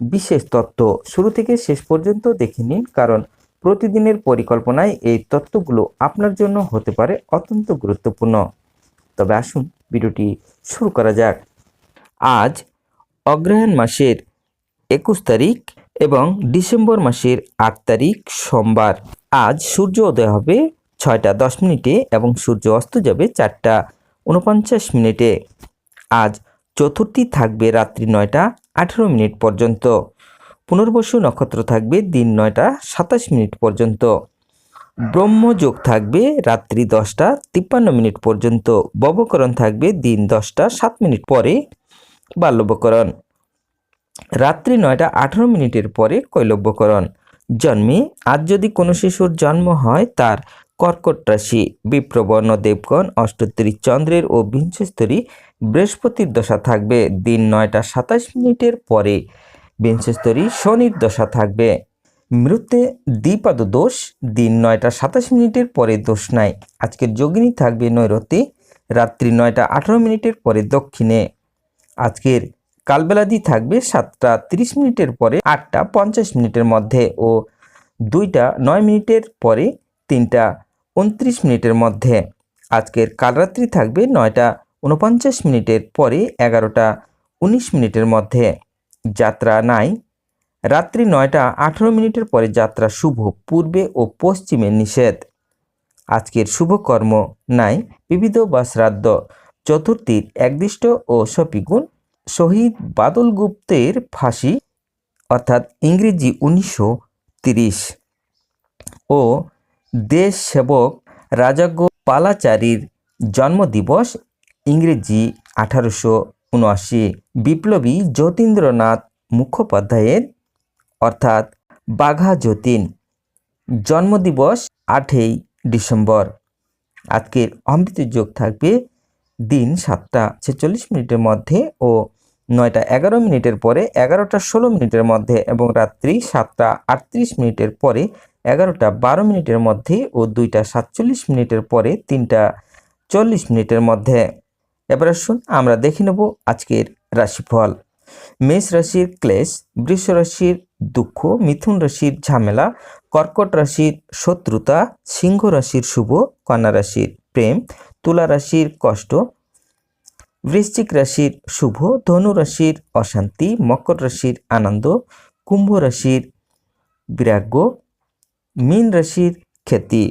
বিশেষ তত্ত্ব শুরু থেকে শেষ পর্যন্ত দেখে নিন, কারণ প্রতিদিনের পরিকল্পনায় এই তত্ত্বগুলো আপনার জন্য হতে পারে অত্যন্ত গুরুত্বপূর্ণ। তবে আসুন ভিডিওটি শুরু করা যাক। আজ অগ্রহায়ণ মাসের একুশ তারিখ এবং ডিসেম্বর মাসের আট তারিখ সোমবার। আজ সূর্য উদয় হবে ছয়টা দশ মিনিটে এবং সূর্য অস্ত যাবে চারটা উনপঞ্চাশ মিনিটে। আজ চতুর্থী থাকবে রাত্রি নয়টা আঠেরো মিনিট পর্যন্ত। পুনর্বসু নক্ষত্র থাকবে দিন নয়টা সাতাশ মিনিট পর্যন্ত। ব্রহ্মযোগ থাকবে রাত্রি দশটা তিপ্পান্ন মিনিট পর্যন্ত। ববকরণ থাকবে দিন দশটা সাত মিনিট পরে। বাল্যবকরণ। রাত্রি নয়টা আঠারো মিনিটের পরে কৈলব্যকরণ। জন্মে আজ যদি কোনো শিশুর জন্ম হয়, তার কর্কট রাশি, বিপ্রবর্ণ দেবগণ অষ্টোত্তরী চন্দ্রের ও বিংশস্তরী বৃহস্পতির দশা থাকবে দিন নয়টা সাতাশ মিনিটের পরে। বিংশস্তরী শনির দশা থাকবে। মৃত্যে দ্বিপাদ দোষ, দিন নয়টা সাতাশ মিনিটের পরে দোষ নাই। আজকের যোগিনী থাকবে নৈরতে রাত্রি নয়টা আঠারো মিনিটের পরে দক্ষিণে। আজকের কালবেলাদি থাকবে সাতটা তিরিশ মিনিটের পরে আটটা পঞ্চাশ মিনিটের মধ্যে ও দুইটা নয় মিনিটের পরে তিনটা উনত্রিশ মিনিটের মধ্যে। আজকের কালরাত্রি থাকবে নয়টা উনপঞ্চাশ মিনিটের পরে এগারোটা উনিশ মিনিটের মধ্যে। যাত্রা নাই। রাত্রি নয়টা আঠেরো মিনিটের পরে যাত্রা শুভ, পূর্বে ও পশ্চিমে নিষেধ। আজকের শুভকর্ম নাই। বিবিধ বা শ্রাদ্ধ চতুর্থীর একদিষ্ট ও সপিগুণ, শহীদ বাদল গুপ্তের ফাঁসি, অর্থাৎ ইংরেজি উনিশশো ও দেশ সেবক রাজাজ্ঞ পালাচারীর জন্মদিবস, ইংরেজি আঠারোশো উনআশি। বিপ্লবী যতীন্দ্রনাথ মুখোপাধ্যায়ের, অর্থাৎ বাঘা যতীন, জন্মদিবস আটই ডিসেম্বর। আজকের অমৃত যোগ থাকবে দিন সাতটা ছেচল্লিশ মিনিটের মধ্যে ও নয়টা এগারো মিনিটের পরে, এগারোটা ষোলো মিনিটের মধ্যে এবং রাত্রি সাতটা আটত্রিশ মিনিটের পরে এগারোটা বারো মিনিটের মধ্যে ও দুইটা সাতচল্লিশ মিনিটের পরে তিনটা চল্লিশ মিনিটের মধ্যে। এবার আসুন আমরা দেখে নেব আজকের রাশিফল। মেষ রাশির ক্লেশ, বৃষ রাশির দুঃখ, মিথুন রাশির ঝামেলা, কর্কট রাশির শত্রুতা, সিংহ রাশির শুভ, কন্যা রাশির প্রেম, তুলা রাশির কষ্ট, বৃশ্চিক রাশির শুভ, ধনু রাশির অশান্তি, মকর রাশির আনন্দ, কুম্ভ রাশির বিরাগ্য मीन रशीद खेती